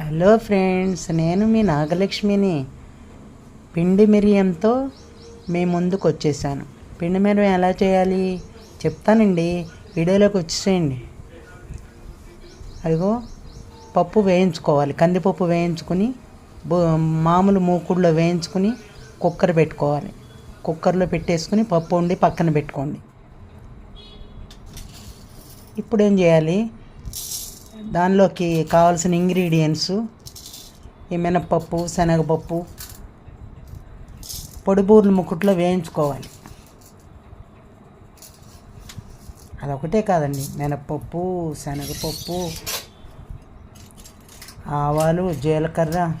Hello friends నేను మీ నాగలక్ష్మిని. పిండి మిరియంతో మీ ముందుకు వచ్చేసాను. పిండి మిరియం ఎలా చేయాలి? చెప్తానండి. వీడియోలోకి వచ్చేసేయండి. అదిగో పప్పు వేయించుకోవాలి. కందిపప్పు వేయించుకుని మామూలు మూకుడులో వేయించుకుని కుక్కర్ పెట్టుకోవాలి. కుక్కర్లో పెట్టేసుకుని పప్పు వండి పక్కన పెట్టుకోండి. ఇప్పుడు ఏం చేయాలి? దానిలోకి కావాల్సిన ఇంగ్రీడియంట్స్ ఈ మినప్పప్పు శనగపప్పు పొడిబూరలు ముక్కుట్లో వేయించుకోవాలి. అదొకటే కాదండి. మినప్పప్పు శనగపప్పు ఆవాలు జీలకర్ర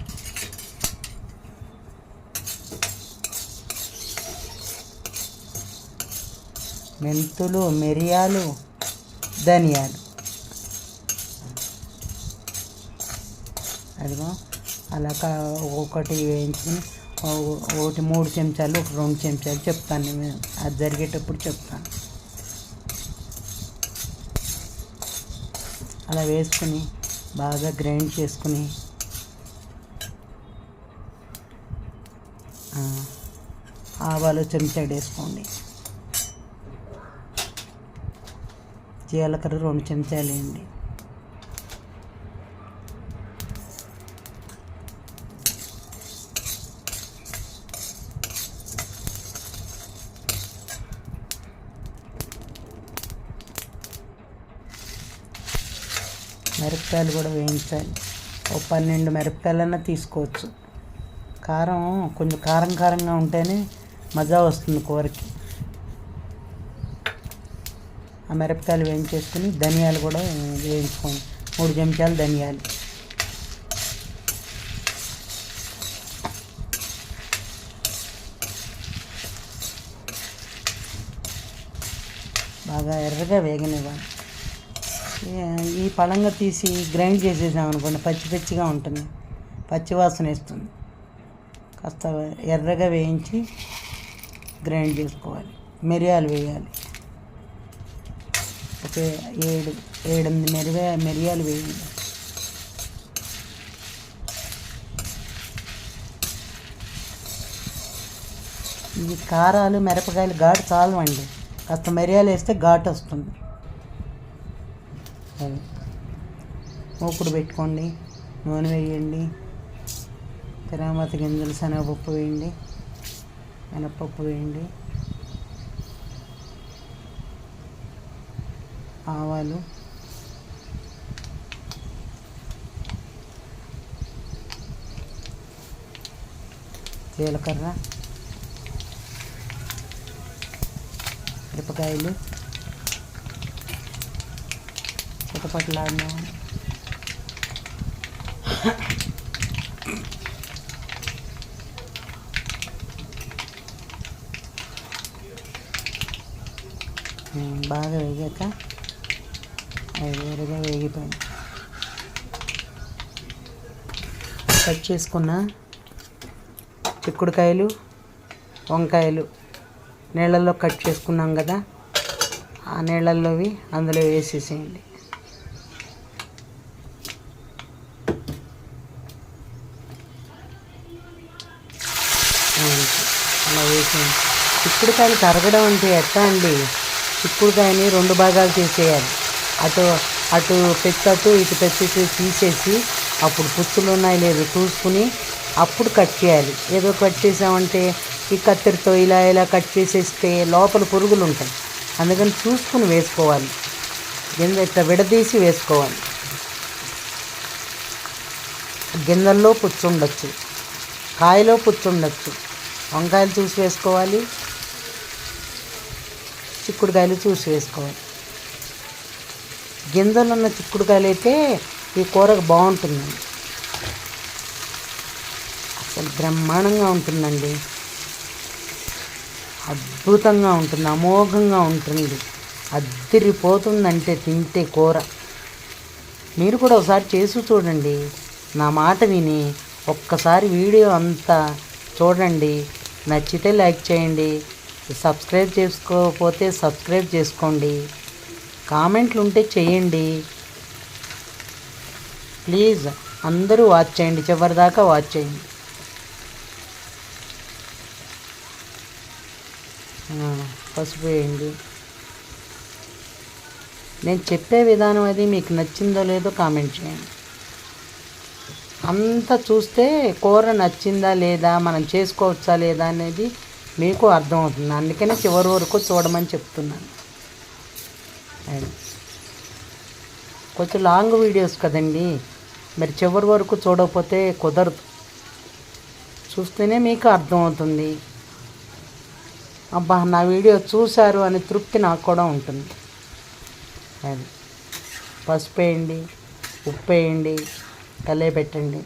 మెంతులు మిరియాలు ధనియాలు. అదిగో. అలా కా- ఒకటి వేయించుకుని ఒకటి మూడు చెంచాలు ఒక రెండు చెంచాలు చెప్తాను నేను. అది జరిగేటప్పుడు చెప్తాను. అలా వేసుకుని బాగా గ్రైండ్ చేసుకుని. ఆవాలు చెంచాడు వేసుకోండి. జీలకర్ర రెండు చెంచాలు వేయండి. మిరపకాయలు కూడా వేయించాలి. ఒక పన్నెండు మిరపకాయలన్నా తీసుకోవచ్చు. కారం కొంచెం కారం కారంగా ఉంటేనే మజా వస్తుంది కూరకి. ఆ మిరపకాయలు వేయించేసుకుని ధనియాలు కూడా వేయించుకోండి. మూడు చెంచాలు ధనియాలు. బాగా ఎర్రగా వేగనివ్వాలి. ఈ- ఈ తీసి గ్రైండ్ చేసేసాం అనుకోండి పచ్చి పచ్చిగా ఉంటుంది. పచ్చి వాసన వేస్తుంది. కాస్త ఎర్రగా వేయించి గ్రైండ్ చేసుకోవాలి. మిరియాలు వేయాలి. ఒక ఏడు ఏడెనిమిది మిరియా మిరియాలు వేయండి. ఈ కారాలు మిరపకాయలు ఘాటు చాలవండి. కాస్త మిరియాలు వేస్తే ఘాటు వస్తుంది. మూకుడు పెట్టుకోండి నూనె వేయండి తర్వాత గింజలు శనగపప్పు వేయండి మినపప్పు వేయండి ఆవాలు జీలకర్ర మిరపకాయలు చిటపట్లాడిన బాగా వేగాక అవి వేగిపోయింది కట్ చేసుకున్న చిక్కుడుకాయలు వంకాయలు నీళ్ళల్లో కట్ చేసుకున్నాం కదా ఆ నీళ్ళల్లోవి అందులో వేసేసేయండి అలా వేసేయండి చిక్కుడుకాయలు తరగడం అంటే ఎట్లా అండి? చిక్కుడుకాయని రెండు భాగాలు తీసేయాలి అటు అటు పెచ్చటు ఇటు పెట్టి తీసేసి అప్పుడు పుచ్చులు ఉన్నాయి లేదు చూసుకుని అప్పుడు కట్ చేయాలి. ఏదో కట్ చేసామంటే ఈ కత్తెరతో ఇలా ఇలా కట్ చేసేస్తే లోపల పురుగులు ఉంటాయి. అందుకని చూసుకుని వేసుకోవాలి. గింజ ఇట్లా విడదీసి వేసుకోవాలి. గింజల్లో పుచ్చుండొచ్చు. కాయలో పుచ్చుండొచ్చు. వంకాయలు చూసి వేసుకోవాలి. చిక్కుడుకాయలు చూసి వేసుకోవాలి. గింజలు ఉన్న చిక్కుడుకాయలు అయితే ఈ కూరకు బాగుంటుందండి అసలు బ్రహ్మాండంగా ఉంటుందండి. అద్భుతంగా ఉంటుంది అమోఘంగా ఉంటుంది. అద్దిరిపోతుందంటే తింటే కూర. మీరు కూడా ఒకసారి చేసి చూడండి. నా మాట విని ఒక్కసారి వీడియో అంతా చూడండి. నచ్చితే లైక్ చేయండి. సబ్స్క్రైబ్ చేసుకోకపోతే సబ్స్క్రైబ్ చేసుకోండి. కామెంట్లు ఉంటే చేయండి. ప్లీజ్ అందరూ వాచ్ చేయండి. చివరిదాకా వాచ్ చేయండి. పసుపు వేయండి. నేను చెప్పే విధానం అది. మీకు నచ్చిందో లేదో కామెంట్ చేయండి. అంతా చూస్తే కూర నచ్చిందా లేదా మనం చేసుకోవచ్చా లేదా అనేది మీకు అర్థమవుతుంది. అందుకనే చివరి వరకు చూడమని చెప్తున్నాను. కొంచెం లాంగ్ వీడియోస్ కదండి. మరి చివరి వరకు చూడకపోతే కుదరదు. చూస్తేనే మీకు అర్థమవుతుంది. అబ్బా నా వీడియో చూశారు అనే తృప్తి నాకు కూడా ఉంటుంది. అది పసుపు వేయండి ఉప్పు వేయండి కలే పెట్టండి.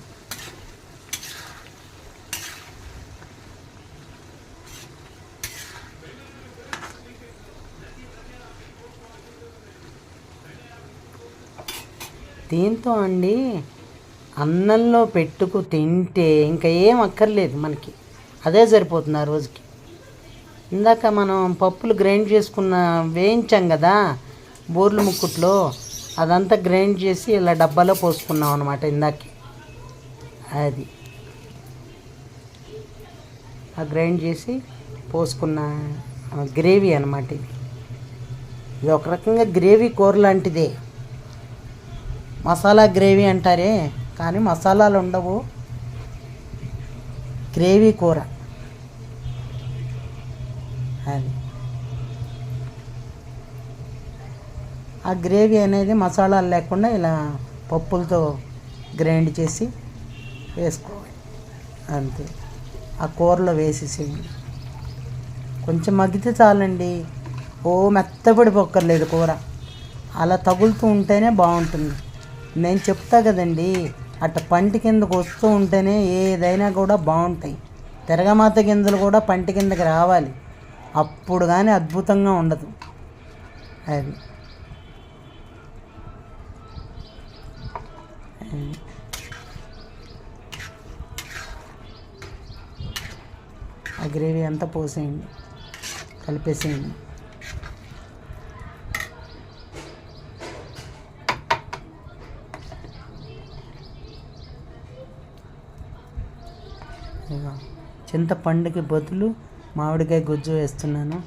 దీంతో అండి? అన్నంలో పెట్టుకు తింటే ఇంకా ఏం అక్కర్లేదు మనకి. అదే సరిపోతుంది ఆ రోజుకి. ఇందాక మనం పప్పులు గ్రైండ్ చేసుకున్న వేయించాం కదా బోర్లు ముక్కుట్లో అదంతా గ్రైండ్ చేసి ఇలా డబ్బాలో పోసుకున్నాం అనమాట ఇందాక. అది. ఆ గ్రైండ్ చేసి పోసుకున్న గ్రేవీ అనమాట ఇది. ఇది ఒక రకంగా గ్రేవీ కూర లాంటిదే. మసాలా గ్రేవీ అంటారే కానీ మసాలాలు ఉండవు. గ్రేవీ కూర. అది. ఆ గ్రేవీ అనేది మసాలాలు లేకుండా ఇలా పప్పులతో గ్రైండ్ చేసి వేసుకోవాలి. అంతే. ఆ కూరలో వేసేసేయండి. కొంచెం మగ్గితే చాలండి. ఓ మెత్తపడిపోక్కర్లేదు కూర. అలా తగులుతూ ఉంటేనే బాగుంటుంది. నేను చెప్తా కదండి అట్ట పంటి కిందకు వస్తూ ఉంటేనే ఏదైనా కూడా బాగుంటాయి. తిరగమాత గింజలు కూడా పంటి కిందకి రావాలి. అప్పుడు కానీ అద్భుతంగా ఉండదు. అది. ఆ గ్రేవీ అంతా పోసేయండి. కలిపేసేయండి. చింతపండుకి బదులు మామిడికాయ గుజ్జు వేస్తున్నాను.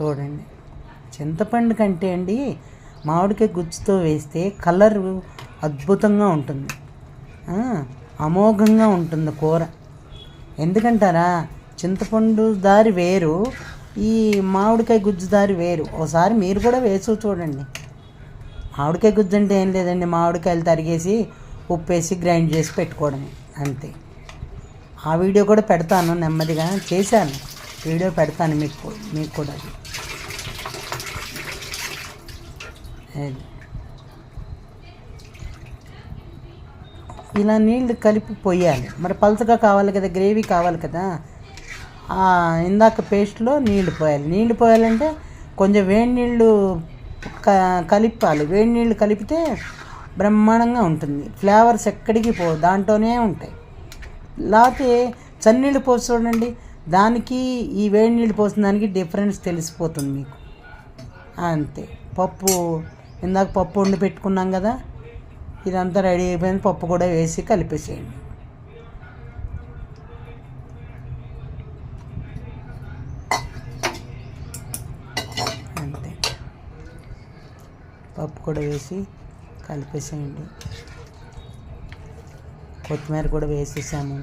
చూడండి. చింతపండు కంటే అండి మామిడికాయ గుజ్జుతో వేస్తే కలర్ అద్భుతంగా ఉంటుంది. అమోఘంగా ఉంటుంది కూర. ఎందుకంటారా? చింతపండు దారి వేరు ఈ మామిడికాయ గుజ్జు దారి వేరు. ఒకసారి మీరు కూడా వేసి చూడండి. మామిడికాయ గుజ్జు అంటే ఏం లేదండి. మామిడికాయలు తరిగేసి ఉప్పేసి గ్రైండ్ చేసి పెట్టుకోవడమే. అంతే. ఆ వీడియో కూడా పెడతాను నెమ్మదిగా. చేశాను. వీడియో పెడతాను మీకు మీకు కూడా. అది. ఇలా నీళ్ళు కలిపి పోయాలి. మరి పలచగా కావాలి కదా గ్రేవీ కావాలి కదా. ఆ ఇందాక పేస్ట్లో నీళ్ళు పోయాలి. నీళ్ళు పోయాలంటే కొంచెం వేడి నీళ్ళు క కలిపాలి. వేడి నీళ్ళు కలిపితే బ్రహ్మాండంగా ఉంటుంది. ఫ్లేవర్స్ ఎక్కడికి పోవు దాంట్లోనే ఉంటాయి. లేకపోతే చన్నీళ్ళు పోసి చూడండి. దానికి ఈ వేడి నీళ్ళు పోసిన దానికి డిఫరెన్స్ తెలిసిపోతుంది మీకు. అంతే. పప్పు ఇందాక పప్పు వండి పెట్టుకున్నాం కదా ఇదంతా రెడీ అయిపోయింది. పప్పు కూడా వేసి కలిపేసేయండి. అంతే. పప్పు కూడా వేసి కలిపేసేయండి. కొత్తిమీర కూడా వేసేసాము.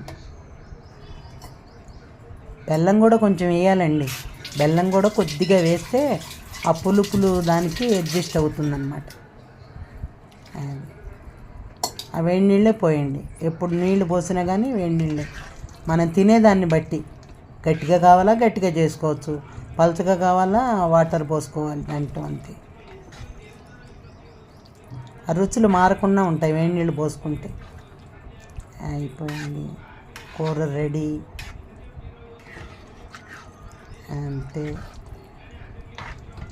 బెల్లం కూడా కొంచెం వేయాలండి. బెల్లం కూడా కొద్దిగా వేస్తే ఆ పులుపులు దానికి అడ్జస్ట్ అవుతుందన్నమాట. ఆ వేడి నీళ్ళే పోయండి. ఎప్పుడు నీళ్ళు పోసినా కానీ వేడి నీళ్ళే. మనం తినేదాన్ని బట్టి. గట్టిగా కావాలా గట్టిగా చేసుకోవచ్చు. పలచగా కావాలా వాటర్ పోసుకోవాలి అంటూ అంతే. ఆ రుచులు మారకుండా ఉంటాయి వేడి నీళ్ళు పోసుకుంటే. అయిపోయింది. కూర రెడీ. అంతే.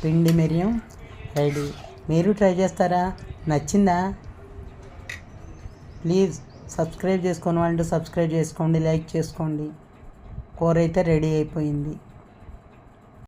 పిండి మిరియం రెడీ. మీరు ట్రై చేస్తారా? నచ్చిందా? ప్లీజ్ సబ్స్క్రైబ్ చేసుకోని వాళ్ళు సబ్స్క్రైబ్ చేసుకోండి లైక్ చేసుకోండి. కూర అయితే రెడీ అయిపోయింది.